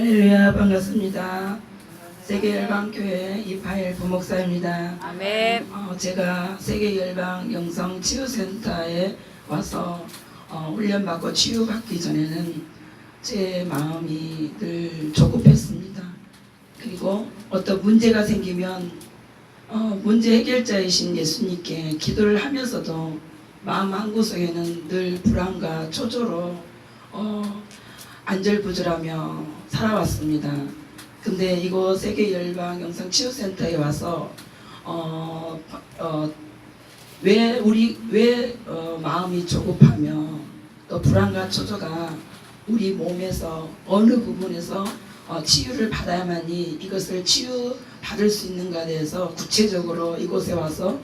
할렐루야 반갑습니다. 세계 열방 교회 이파일 부목사입니다. 아멘. 어, 제가 세계 열방 영성 치유센터에 와서 어, 훈련 받고 치유받기 전에는 제 마음이 늘 조급했습니다. 그리고 어떤 문제가 생기면 어, 문제 해결자이신 예수님께 기도를 하면서도 마음 한 구석에는 늘 불안과 초조로 어, 안절부절하며 살아왔습니다. 근데 이곳 세계 열방 영상 치유센터에 와서 어, 어, 왜 우리 왜 어, 마음이 조급하며 또 불안과 초조가 우리 몸에서 어느 부분에서 어, 치유를 받아야만이 이것을 치유 받을 수 있는가에 대해서 구체적으로 이곳에 와서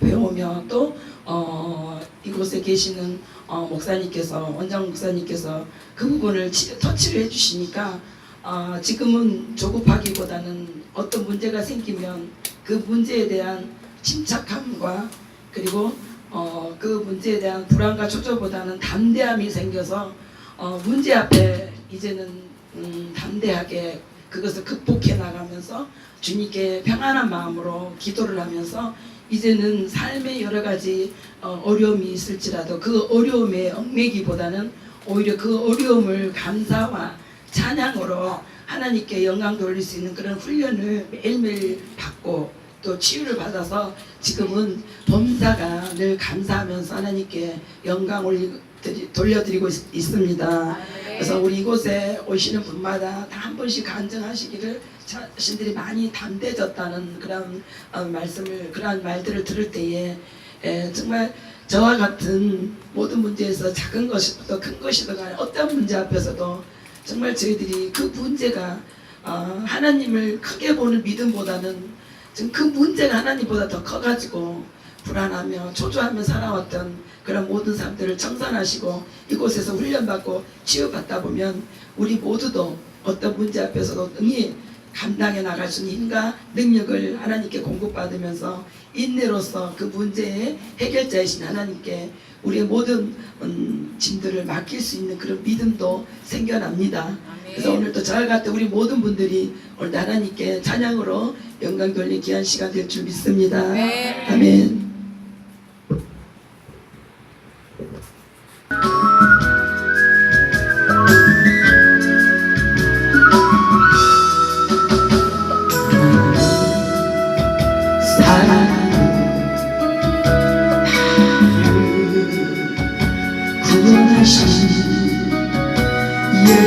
배우며 또 어, 이곳에 계시는 어, 목사님께서 원장 목사님께서 그 부분을 치, 터치를 해주시니까 어, 지금은 조급하기보다는 어떤 문제가 생기면 그 문제에 대한 침착함과 그리고 어, 그 문제에 대한 불안과 초조보다는 담대함이 생겨서 어, 문제 앞에 이제는 음, 담대하게 그것을 극복해 나가면서 주님께 평안한 마음으로 기도를 하면서 이제는 삶의 여러 가지 어, 어려움이 있을지라도 그 어려움에 얽매기보다는 오히려 그 어려움을 감사와 찬양으로 하나님께 영광 돌릴 수 있는 그런 훈련을 매일매일 받고 또 치유를 받아서 지금은 범사가 늘 감사하면서 하나님께 영광 올리, 드리- 돌려드리고 있, 있습니다. 그래서 우리 이곳에 오시는 분마다 다 한 번씩 간증하시기를 자신들이 많이 담대해졌다는 그런 어, 말씀을 그러한 말들을 들을 때에 에, 정말 저와 같은 모든 문제에서 작은 것이든 큰 것이든 간에 어떤 문제 앞에서도 정말 저희들이 그 문제가 어, 하나님을 크게 보는 믿음보다는 지금 그 문제가 하나님보다 더 커가지고 불안하며 초조하며 살아왔던 그런 모든 사람들을 청산하시고 이곳에서 훈련받고 치유받다 보면 우리 모두도 어떤 문제 앞에서도 능히 감당해 나갈 수 있는 힘과 능력을 하나님께 공급받으면서 인내로서 그 문제의 해결자이신 하나님께 우리의 모든 음, 짐들을 맡길 수 있는 그런 믿음도 생겨납니다. 그래서 오늘도 저와 같은 우리 모든 분들이 오늘 하나님께 찬양으로 영광 돌린 귀한 시간 될 줄 믿습니다. 아멘. 아멘.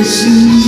예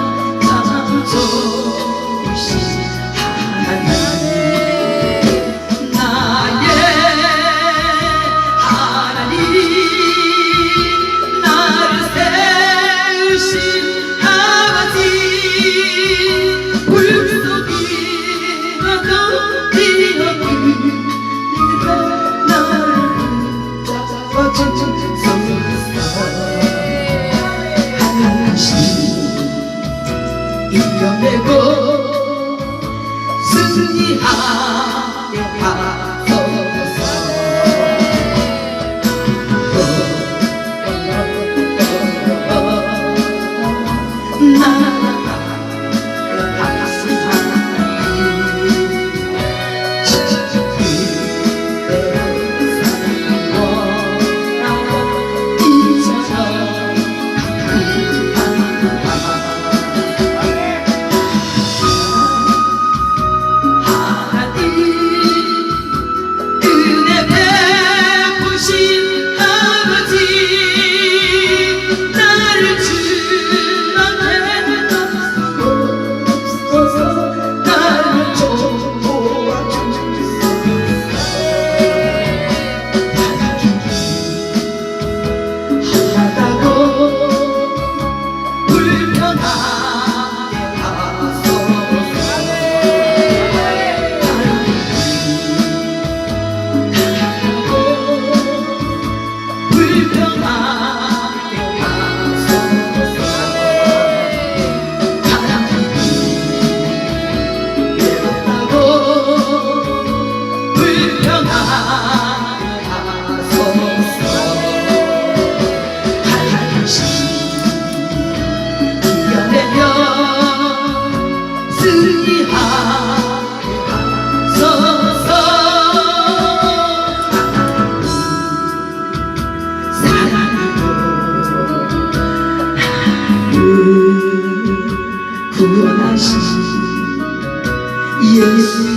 이겨내고 승리하게 하 구원하신 예수님